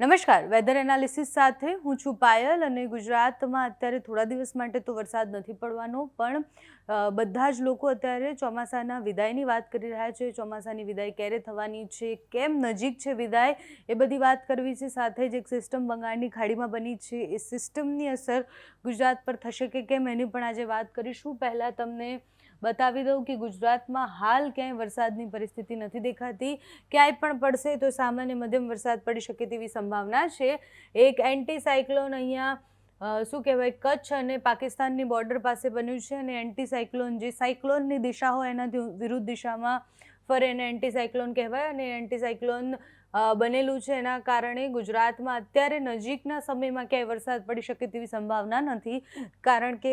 નમસ્કાર. Weather analysis સાથે હું છું પાયલ અને ગુજરાતમાં અત્યારે થોડા દિવસ માટે તો વરસાદ નથી પડવાનો, પણ બધા જ લોકો અત્યારે ચોમાસાના વિદાયની વાત કરી રહ્યા છે. ચોમાસાની વિદાય ક્યારે થવાની છે, કેમ નજીક છે વિદાય, એ બધી વાત કરવી છે. સાથે જ એક સિસ્ટમ બંગાળની ખાડીમાં બની છે. એ સિસ્ટમની અસર ગુજરાત પર થશે કે કેમ એની પણ આજે વાત કરીશું. પહેલાં તમને બતાવી દઉં કે ગુજરાતમાં હાલ ક્યાંય વરસાદની પરિસ્થિતિ નથી દેખાતી, ક્યાંય પણ પડશે તો સામાન્ય મધ્યમ વરસાદ પડી શકે તેવી સંભાવના છે. એક એન્ટી સાયક્લોન અહીંયા શું કહેવાય, કચ્છ અને પાકિસ્તાનની બોર્ડર પાસે બન્યું છે અને એન્ટી સાયક્લોન જે સાયક્લોનની દિશા હોય એનાથી વિરુદ્ધ દિશામાં ફરે એને એન્ટી સાયક્લોન કહેવાય અને એન્ટી સાયક્લોન બનેલું છે. એના કારણે ગુજરાતમાં અત્યારે નજીકના સમયમાં ક્યાંય વરસાદ પડી શકે તેવી સંભાવના નથી, કારણ કે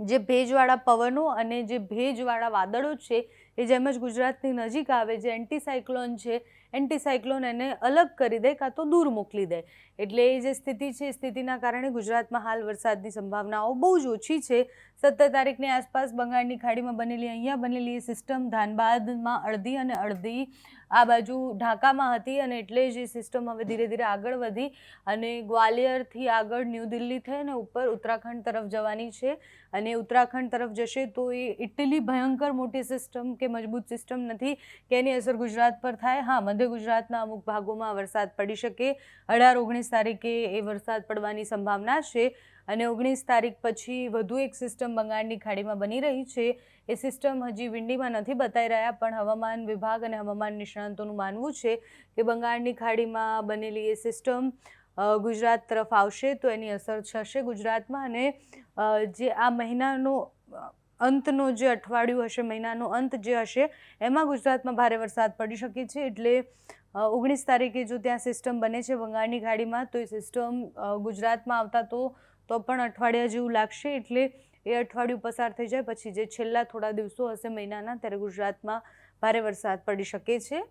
જે ભેજવાળા પવનો અને જે ભેજવાળા વાદળો છે, એ જેમ જ ગુજરાતની નજીક આવે, જે એન્ટીસાયક્લોન છે એન્ટીસાયક્લોન એને અલગ કરી દે કાં તો દૂર મોકલી દે. એટલે એ જે સ્થિતિ છે, એ સ્થિતિના કારણે ગુજરાતમાં હાલ વરસાદની સંભાવનાઓ બહુ જ ઓછી છે. સત્તર તારીખની આસપાસ બંગાળની ખાડીમાં બનેલી અહીંયા બનેલી સિસ્ટમ ધાનબાદમાં અડધી અને અડધી આ બાજુ ઢાકામાં હતી અને એટલે જ એ સિસ્ટમ હવે ધીરે ધીરે આગળ વધી અને ગ્વાલિયરથી આગળ ન્યૂ દિલ્હી થઈ અને ઉપર ઉત્તરાખંડ તરફ જવાની છે. અને ઉત્તરાખંડ તરફ જશે તો એ એટલી ભયંકર મોટી સિસ્ટમ કે મજબૂત સિસ્ટમ નથી કે એની અસર ગુજરાત પર થાય. હા, મધ્ય ગુજરાતના અમુક ભાગોમાં વરસાદ પડી શકે. અઢાર, ઓગણીસ તારીખે એ વરસાદ પડવાની સંભાવના છે. અને ઓગણીસ તારીખ પછી વધુ એક સિસ્ટમ બંગાળની ખાડીમાં બની રહી છે. એ સિસ્ટમ હજી વિંડીમાં નથી બતાવી રહ્યા, પણ હવામાન વિભાગ અને હવામાન નિષ્ણાંતોનું માનવું છે કે બંગાળની ખાડીમાં બનેલી એ સિસ્ટમ ગુજરાત તરફ આવશે તો એની અસર થશે ગુજરાતમાં અને જે આ મહિનાનો અંતનો જે અઠવાડિયું હશે, મહિનાનો અંત જે હશે, એમાં ગુજરાતમાં ભારે વરસાદ પડી શકે છે. એટલે ઓગણીસ તારીખે જો ત્યાં સિસ્ટમ બને છે બંગાળની ખાડીમાં, તો એ સિસ્ટમ ગુજરાતમાં આવતા તો તો પણ અઠવાડિયા જેવું લાગશે એટલે એ અઠવાડિયું પસાર થઈ જાય. પછી જે છેલ્લા થોડા દિવસો હશે મહિનાના, ત્યારે ગુજરાતમાં ભારે વરસાદ પડી શકે છે.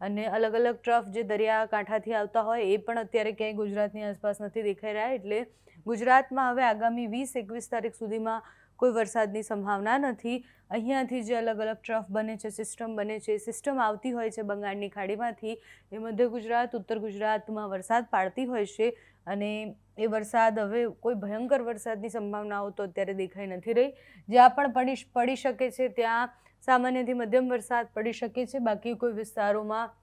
અને અલગ અલગ ટ્રફ જે દરિયા કાંઠાથી આવતા હોય, એ પણ અત્યારે ક્યાંય ગુજરાતની આસપાસ નથી દેખાઈ રહ્યા. એટલે ગુજરાતમાં હવે આગામી વીસ, એકવીસ તારીખ સુધીમાં કોઈ વરસાદની સંભાવના નથી. અહીંયાથી જે અલગ અલગ ટ્રફ બને છે, સિસ્ટમ બને છે, સિસ્ટમ આવતી હોય છે બંગાળની ખાડીમાંથી, એ મધ્ય ગુજરાત, ઉત્તર ગુજરાતમાં વરસાદ પાડતી હોય છે. અને એ વરસાદ હવે કોઈ ભયંકર વરસાદની સંભાવનાઓ તો અત્યારે દેખાઈ નથી રહી. જ્યાં પણ પડી પડી શકે છે, ત્યાં સામાન્યથી મધ્યમ વરસાદ પડી શકે છે. બાકી કોઈ વિસ્તારોમાં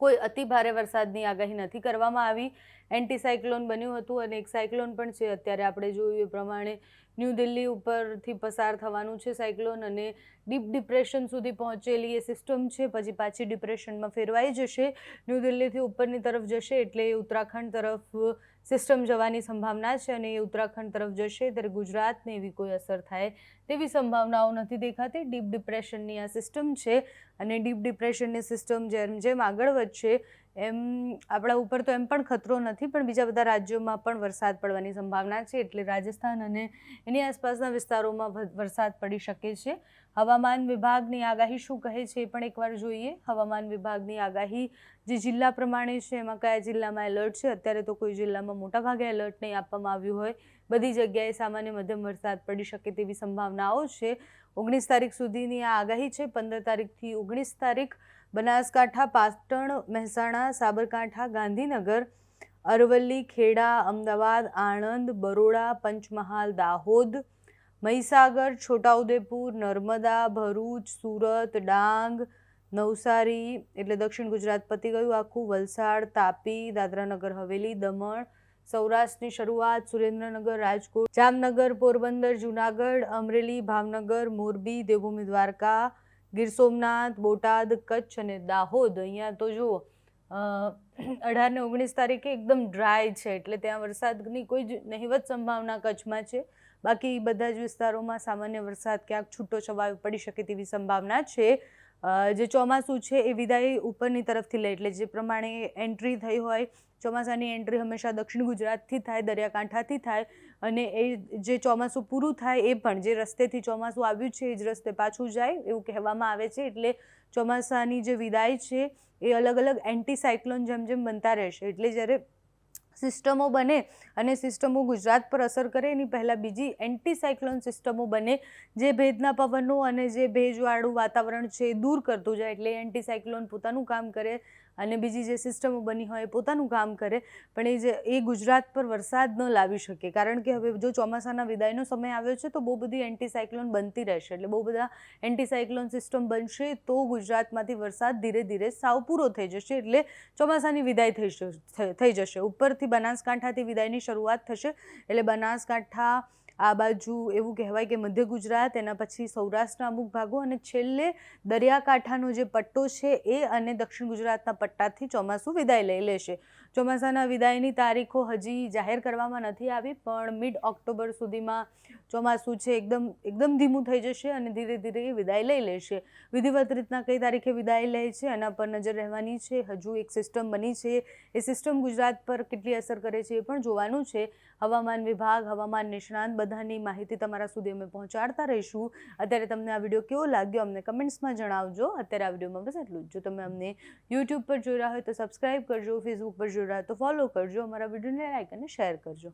કોઈ અતિ ભારે વરસાદની આગાહી નથી કરવામાં આવી. એન્ટી સાયક્લોન બન્યું હતું અને એક સાયક્લોન પણ છે. અત્યારે આપણે જોયું એ પ્રમાણે ન્યૂ દિલ્હી ઉપરથી પસાર થવાનું છે સાયક્લોન અને ડીપ ડિપ્રેશન સુધી પહોંચેલી એ સિસ્ટમ છે. પછી પાછી ડિપ્રેશનમાં ફેરવાઈ જશે. ન્યૂ દિલ્હીથી ઉપરની તરફ જશે એટલે એ ઉત્તરાખંડ તરફ સિસ્ટમ જવાની સંભાવના છે અને એ ઉત્તરાખંડ તરફ જશે, ત્યારે ગુજરાતને એવી કોઈ અસર થાય તેવી સંભાવનાઓ નથી દેખાતી. ડીપ ડિપ્રેશનની આ સિસ્ટમ છે અને ડીપ ડિપ્રેશનની સિસ્ટમ જેમ જેમ આગળ વધશે, એમ આપણા ઉપર તો એમ પણ ખતરો નથી, પણ બીજા બધા રાજ્યોમાં પણ વરસાદ પડવાની સંભાવના છે, એટલે રાજસ્થાન અને એની આસપાસના વિસ્તારોમાં વરસાદ પડી શકે છે. હવામાન વિભાગની આગાહી શું કહે છે એ પણ એકવાર જોઈએ. હવામાન વિભાગની આગાહી જે જિલ્લા પ્રમાણે છે, એમાં કયા જિલ્લામાં એલર્ટ છે? અત્યારે તો કોઈ જિલ્લામાં મોટાભાગે એલર્ટ નહીં આપવામાં આવ્યું હોય. બધી જગ્યાએ સામાન્ય મધ્યમ વરસાદ પડી શકે તેવી સંભાવનાઓ છે. ઓગણીસ તારીખ સુધીની આ આગાહી છે. પંદર તારીખથી ઓગણીસ તારીખ બનાસકાંઠા, પાટણ, મહેસાણા, સાબરકાંઠા, ગાંધીનગર, અરવલ્લી, ખેડા, અમદાવાદ, આણંદ, બરોડા, પંચમહાલ, દાહોદ, મહીસાગર, છોટાઉદેપુર, નર્મદા, ભરૂચ, સુરત, ડાંગ નવસારી એટલે દક્ષિણ ગુજરાત પતી ગયું આખું. વલસાડ, તાપી, દાદરાનગર, હવેલી, દમણ, સૌરાષ્ટ્રની શરૂઆત, સુરેન્દ્રનગર, રાજકોટ, જામનગર, પોરબંદર, જુનાગઢ, અમરેલી, ભાવનગર, મોરબી, દેવભૂમિ દ્વારકા, ગીર સોમનાથ, બોટાદ, કચ્છ અને દાહોદ. અહીંયા તો જુઓ અઢાર ને ઓગણીસ તારીખે એકદમ ડ્રાય છે, એટલે ત્યાં વરસાદની કોઈ જ નહિવત સંભાવના કચ્છમાં છે. બાકી બધા જ વિસ્તારોમાં સામાન્ય વરસાદ ક્યાંક છૂટો છવાયો પડી શકે તેવી સંભાવના છે. જે ચોમાસું છે એ વિદાય ઉપરની તરફથી લે, એટલે જે પ્રમાણે એન્ટ્રી થઈ હોય, ચોમાસાની એન્ટ્રી હંમેશા દક્ષિણ ગુજરાતથી થાય, દરિયાકાંઠાથી થાય, અને એ જે ચોમાસું પૂરું થાય એ પણ, જે રસ્તેથી ચોમાસું આવ્યું છે એ જ રસ્તે પાછું જાય, એવું કહેવામાં આવે છે, એટલે ચોમાસાની જે વિદાય છે એ અલગ અલગ એન્ટી સાયક્લોન જેમ જેમ બનતા રહેશે, એટલે જ્યારે સિસ્ટમો બને અને સિસ્ટમો ગુજરાત પર અસર કરે, એની પહેલાં બીજી એન્ટીસાયક્લોન સિસ્ટમો બને, જે ભેજના પવનો અને જે ભેજવાળું વાતાવરણ છે એ દૂર કરતું જાય, એટલે એન્ટીસાયક્લોન પોતાનું કામ કરે અને બીજી જે સિસ્ટમો બની હોય એ પોતાનું કામ કરે, પણ એ જે, એ ગુજરાત પર વરસાદ ન લાવી શકે. કારણ કે હવે જો ચોમાસાના વિદાયનો સમય આવ્યો છે, તો બહુ બધી એન્ટીસાયક્લોન બનતી રહેશે. એટલે બહુ બધા એન્ટીસાયક્લોન સિસ્ટમ બનશે, તો ગુજરાતમાંથી વરસાદ ધીરે ધીરે સાવ પૂરો થઈ જશે. એટલે ચોમાસાની વિદાય થઈ થઈ જશે. ઉપરથી બનાસકાંઠાથી વિદાયની શરૂઆત થશે. એટલે બનાસકાંઠા આ બાજુ એવું કહેવાય કે મધ્ય ગુજરાત, એના પછી સૌરાષ્ટ્રના અમુક ભાગો અને છેલ્લે દરિયાકાંઠાનો જે પટ્ટો છે એ અને દક્ષિણ ગુજરાતના પટ્ટાથી ચોમાસું વિદાય લઈ લેશે. ચોમાસાના વિદાયની તારીખો હજી જાહેર કરવામાં નથી આવી, પણ મિડ ઓક્ટોબર સુધીમાં ચોમાસું છે એકદમ એકદમ ધીમું થઈ જશે અને ધીરે ધીરે એ વિદાય લઈ લેશે. વિધિવત રીતના કઈ તારીખે વિદાય લે છે એના પર નજર રહેવાની છે. હજુ એક સિસ્ટમ બની છે. એ સિસ્ટમ ગુજરાત પર કેટલી અસર કરે છે એ પણ જોવાનું છે. હવામાન વિભાગ, હવામાન નિષ્ણાંત બધાની માહિતી તમારા સુધી અમે પહોંચાડતા રહીશું. અત્યારે તમને આ વીડિયો કેવો લાગ્યો અમને કમેન્ટ્સમાં જણાવજો. અત્યારે આ વિડીયોમાં બસ એટલું જ. જો તમે અમને યુટ્યુબ પર જોઈ રહ્યા હોય તો સબસ્ક્રાઈબ કરજો ફેસબુક પર જોઈ રહ્યા હોય તો ફોલો કરજો, અમારા વિડીયોને લાઈક અને શેર કરજો.